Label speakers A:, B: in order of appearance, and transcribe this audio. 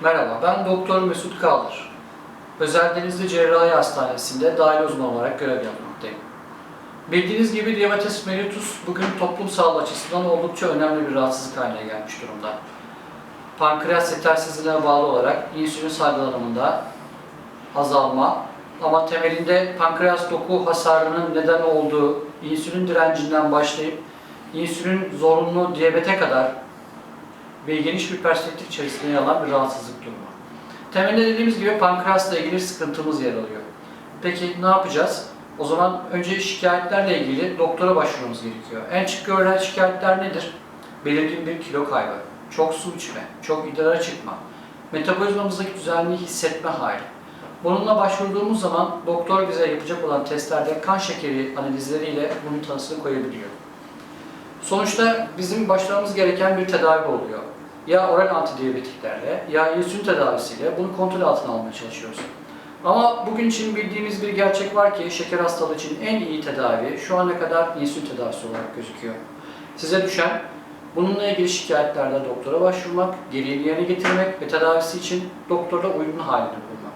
A: Merhaba, ben Doktor Mesut Kaldır. Özel Denizli Cerrahi Hastanesi'nde dahil uzman olarak görev yapmaktayım. Bildiğiniz gibi diabetes mellitus bugün toplum sağlığı açısından oldukça önemli bir rahatsızlık haline gelmiş durumda. Pankreas yetersizliğine bağlı olarak insülin salgılanımında azalma ama temelinde pankreas doku hasarının neden olduğu insülin direncinden başlayıp insülin zorunlu diyabete kadar ve geniş bir perspektif içerisinde yer alan bir rahatsızlık durumu. Temelde dediğimiz gibi pankreasla ilgili sıkıntımız yer alıyor. Peki ne yapacağız? O zaman önce şikayetlerle ilgili doktora başvurmamız gerekiyor. En çık görülen şikayetler nedir? Belirgin bir kilo kaybı, çok su içme, çok idrara çıkma, metabolizmamızdaki düzenliği hissetme hali. Bununla başvurduğumuz zaman doktor bize yapacak olan testlerde kan şekeri analizleriyle bunun tanısını koyabiliyor. Sonuçta bizim başlamamız gereken bir tedavi oluyor. Ya oral antidiyabetiklerle ya insülin tedavisiyle bunu kontrol altına almaya çalışıyoruz. Ama bugün için bildiğimiz bir gerçek var ki şeker hastalığı için en iyi tedavi şu ana kadar insülin tedavisi olarak gözüküyor. Size düşen bununla ilgili şikayetlerde doktora başvurmak, gereğini yerine getirmek ve tedavisi için doktorla uygun halini bulmak.